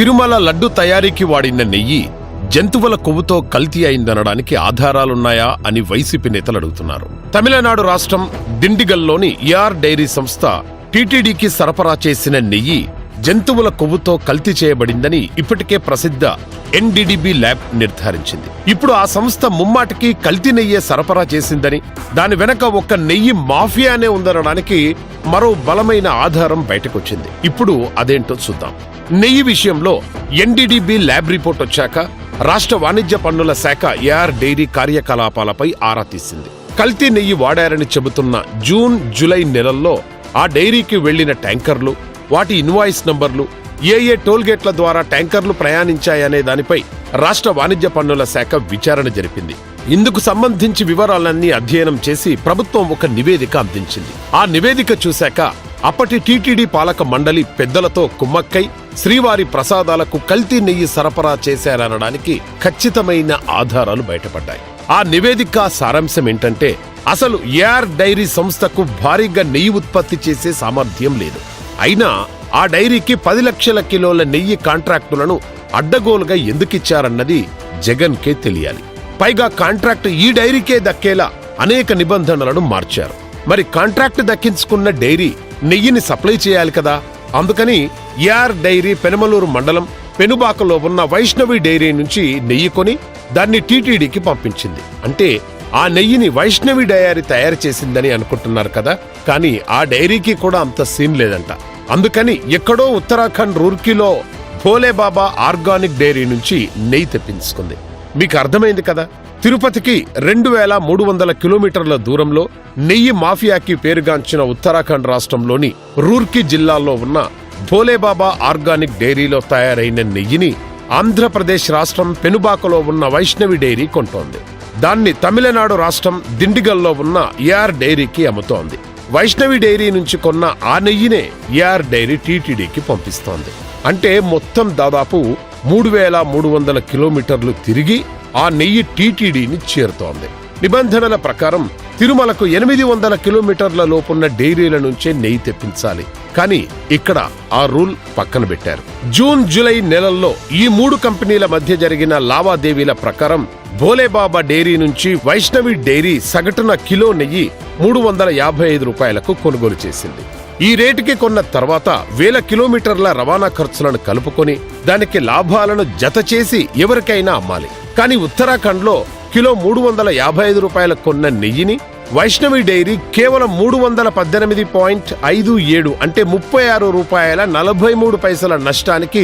తిరుమల లడ్డు తయారీకి వాడిన నెయ్యి జంతువుల కొవ్వుతో కల్తీ అయిందనడానికి ఆధారాలున్నాయా అని వైసీపీ నేతలు అడుగుతున్నారు. తమిళనాడు రాష్ట్రం దిండిగల్లోని ఏఆర్ డైరీ సంస్థ టీటీడీకి సరఫరా చేసిన నెయ్యి జంతువుల కొవ్వుతో కల్తీ చేయబడిందని ఇప్పటికే ప్రసిద్ధ ఎన్డీడీబీ ల్యాబ్ నిర్ధారించింది. ఇప్పుడు ఆ సంస్థ ముమ్మాటికి కల్తీ నెయ్యే సరఫరా చేసిందని దాని వెనక ఒక నెయ్యి మాఫియానే ఉందనడానికి మరో బలమైన ఆధారం బయటకొచ్చింది. ఇప్పుడు అదేంటో చూద్దాం. నెయ్యి విషయంలో ఎన్డీడీబీ ల్యాబ్ రిపోర్ట్ వచ్చాక రాష్ట్ర వాణిజ్య పన్నుల శాఖ ఏఆర్ డైరీ కార్యకలాపాలపై ఆరా తీసింది. కల్తీ నెయ్యి వాడారని చెబుతున్న జూన్ జూలై నెలల్లో ఆ డైరీకి వెళ్ళిన ట్యాంకర్లు వాటి ఇన్వాయిస్ నంబర్లు ఏ ఏ టోల్గేట్ల ద్వారా ట్యాంకర్లు ప్రయాణించాయనే దానిపై రాష్ట్ర వాణిజ్య పన్నుల శాఖ విచారణ జరిపింది. ఇందుకు సంబంధించి వివరాలన్నీ అధ్యయనం చేసి ప్రభుత్వం ఒక నివేదిక అందించింది. ఆ నివేదిక చూశాక అప్పటి టీటీడీ పాలక మండలి పెద్దలతో కుమ్మక్కై శ్రీవారి ప్రసాదాలకు కల్తీ నెయ్యి సరఫరా చేశారనడానికి ఖచ్చితమైన ఆధారాలు బయటపడ్డాయి. ఆ నివేదిక సారాంశం ఏంటంటే అసలు ఏఆర్ డైరీ సంస్థకు భారీగా నెయ్యి ఉత్పత్తి చేసే సామర్థ్యం లేదు. అయినా ఆ డైరీకి పది లక్షల కిలోల నెయ్యి కాంట్రాక్టులను అడ్డగోలుగా ఎందుకిచ్చారన్నది జగన్కే తెలియాలి. పైగా కాంట్రాక్ట్ ఈ డైరీకే దక్కేలా అనేక నిబంధనలను మార్చారు. మరి కాంట్రాక్ట్ దక్కించుకున్న డైరీ నెయ్యిని సప్లై చేయాలి కదా? అందుకని ఏఆర్ డైరీ పెనమలూరు మండలం పెనుబాకలో ఉన్న వైష్ణవి డైరీ నుంచి నెయ్యి కొని దాన్ని టీటీడీకి పంపించింది. అంటే ఆ నెయ్యిని వైష్ణవి డైరీ తయారు చేసిందని అనుకుంటున్నారు కదా? కానీ ఆ డైరీకి కూడా అంత సీన్ లేదంట. అందుకని ఎక్కడో ఉత్తరాఖండ్ రూర్కీలో భోలేబాబా ఆర్గానిక్ డైరీ నుంచి నెయ్యి తెప్పించుకుంది. మీకు అర్థమైంది కదా? తిరుపతికి రెండు వేల మూడు వందల కిలోమీటర్ల దూరంలో నెయ్యి మాఫియాకి పేరుగాంచిన ఉత్తరాఖండ్ రాష్ట్రంలోని రూర్కీ జిల్లాలో ఉన్న భోలేబాబా ఆర్గానిక్ డైరీలో తయారైన నెయ్యిని ఆంధ్రప్రదేశ్ రాష్ట్రం పెనుబాకలో ఉన్న వైష్ణవి డైరీ కొంటోంది. దాన్ని తమిళనాడు రాష్ట్రం దిండిగల్లో ఉన్న ఏఆర్ డైరీకి అమ్ముతోంది. వైష్ణవి డైరీ నుంచి కొన్న ఆ నెయ్యినే ఏఆర్ డైరీ టీటీడీకి పంపిస్తోంది. అంటే మొత్తం దాదాపు మూడు వేల మూడు వందల కిలోమీటర్లు తిరిగి ఆ నెయ్యి టీటీడీని చేరుతోంది. నిబంధనల ప్రకారం తిరుమలకు ఎనిమిది వందల కిలోమీటర్ల లోపున్న డైరీల నుంచే నెయ్యి తెప్పించాలి. కానీ ఇక్కడ ఆ రూల్ పక్కన పెట్టారు. జూన్ జూలై నెలల్లో ఈ మూడు కంపెనీల మధ్య జరిగిన లావాదేవీల ప్రకారం భోలేబాబా డైరీ నుంచి వైష్ణవి డైరీ సగటున కిలో నెయ్యి మూడు వందల యాభై ఐదు రూపాయలకు కొనుగోలు చేసింది. ఈ రేటుకి కొన్న తర్వాత వేల కిలోమీటర్ల రవాణా ఖర్చులను కలుపుకొని దానికి లాభాలను జత చేసి ఎవరికైనా అమ్మాలి. కానీ ఉత్తరాఖండ్లో కిలో మూడు వందల యాభై ఐదు రూపాయలకు కొన్న నెయ్యిని వైష్ణవి డైరీ కేవలం మూడు వందల పద్దెనిమిది పాయింట్ ఐదు ఏడు అంటే ముప్పై ఆరు రూపాయల నలభై మూడు పైసల నష్టానికి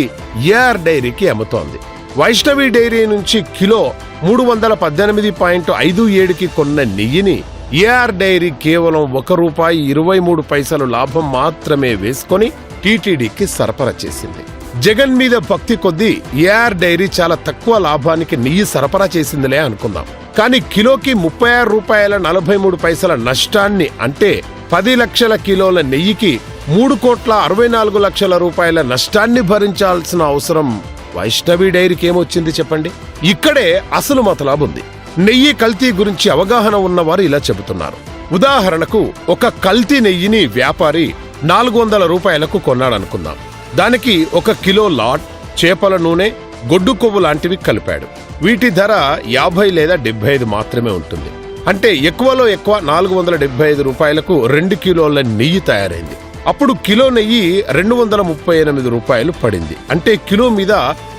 ఏఆర్ డైరీకి అమ్ముతోంది. వైష్ణవి డైరీ నుంచి కిలో మూడు వందల పద్దెనిమిది పాయింట్ ఐదు ఏడుకి కొన్న నెయ్యిని ఏఆర్ డైరీ కేవలం ఒక రూపాయి ఇరవై మూడు పైసలు లాభం మాత్రమే వేసుకొని టీటీడీకి సరఫరా చేసింది. జగన్ మీద భక్తి కొద్దీ ఏఆర్ డైరీ చాలా తక్కువ లాభానికి నెయ్యి సరఫరా చేసిందిలే అనుకుందాం. కానీ కిలోకి ముప్పై ఆరు రూపాయల నలభై మూడు పైసల నష్టాన్ని అంటే పది లక్షల కిలోల నెయ్యికి మూడు కోట్ల అరవై నాలుగు లక్షల రూపాయల నష్టాన్ని భరించాల్సిన అవసరం వైష్ణవి డైరీకి ఏమొచ్చింది చెప్పండి? ఇక్కడే అసలు మతలాబుంది నెయ్యి కల్తీ గురించి అవగాహన ఉన్నవారు ఇలా చెబుతున్నారు. ఉదాహరణకు ఒక కల్తీ నెయ్యిని వ్యాపారి నాలుగు వందల రూపాయలకు కొన్నాడనుకుందాం. దానికి ఒక కిలో లాట్ చేపల నూనె గొడ్డు కొవ్వు లాంటివి కలిపాడు. వీటి ధర యాభై లేదా డెబ్బై ఐదు మాత్రమే ఉంటుంది. అంటే ఎక్కువలో ఎక్కువ నాలుగు వందల డెబ్బై ఐదు రూపాయలకు రెండు కిలోల నెయ్యి తయారైంది. అప్పుడు కిలో నెయ్యి రెండు వందల ముప్పై ఎనిమిది రూపాయలు పడింది. అంటే కిలో మీద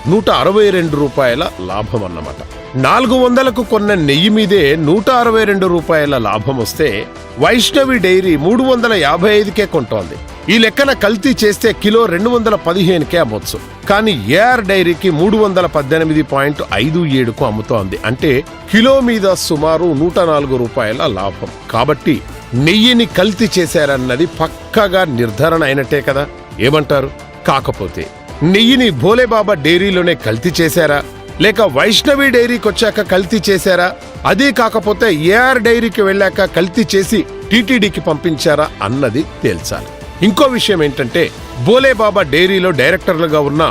నూట అరవై రెండు రూపాయల లాభం అన్నమాట. నాలుగు వందలకు కొన్న నెయ్యి మీదే నూట అరవై రెండు రూపాయల లాభం వస్తే వైష్ణవి డైరీ మూడు వందల యాభై ఐదుకే కొంటోంది. ఈ లెక్కన కల్తీ చేస్తే కిలో రెండు వందల పదిహేనుకే అమ్మొచ్చు. కానీ ఏఆర్ డైరీకి మూడు వందల పద్దెనిమిది పాయింట్ ఐదు ఏడుకు అమ్ముతోంది. అంటే కిలో మీద సుమారు నూట నాలుగు రూపాయల లాభం. కాబట్టి నెయ్యిని కల్తీ చేశారన్నది పక్కగా నిర్ధారణ అయినట్టే కదా? ఏమంటారు? కాకపోతే నెయ్యిని భోలేబాబా డైరీలోనే కల్తీ చేశారా? లేక వైష్ణవి డైరీకి వచ్చాక కల్తీ చేశారా? అదే కాకపోతే ఏఆర్ డైరీకి వెళ్ళాక కల్తీ చేసి టీటీడీకి పంపించారా అన్నది తేల్చాలి. ఇంకో విషయం ఏంటంటే బోలేబాబా డైరీలో డైరెక్టర్లుగా ఉన్న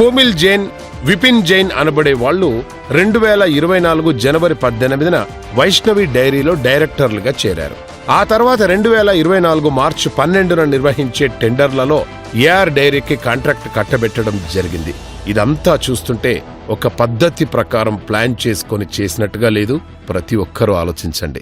పోమిల్ జైన్ విపిన్ జైన్ అనబడే వాళ్ళు రెండు వేల ఇరవై నాలుగు జనవరి పద్దెనిమిదిన వైష్ణవి డైరీలో డైరెక్టర్లుగా చేరారు. ఆ తర్వాత రెండు వేల ఇరవై నాలుగు మార్చి పన్నెండున నిర్వహించే టెండర్లలో ఏఆర్ డైరీకి కాంట్రాక్ట్ కట్టబెట్టడం జరిగింది. ఇదంతా చూస్తుంటే ఒక పద్ధతి ప్రకారం ప్లాన్ చేసుకొని చేసినట్టుగా లేదు. ప్రతి ఒక్కరూ ఆలోచించండి.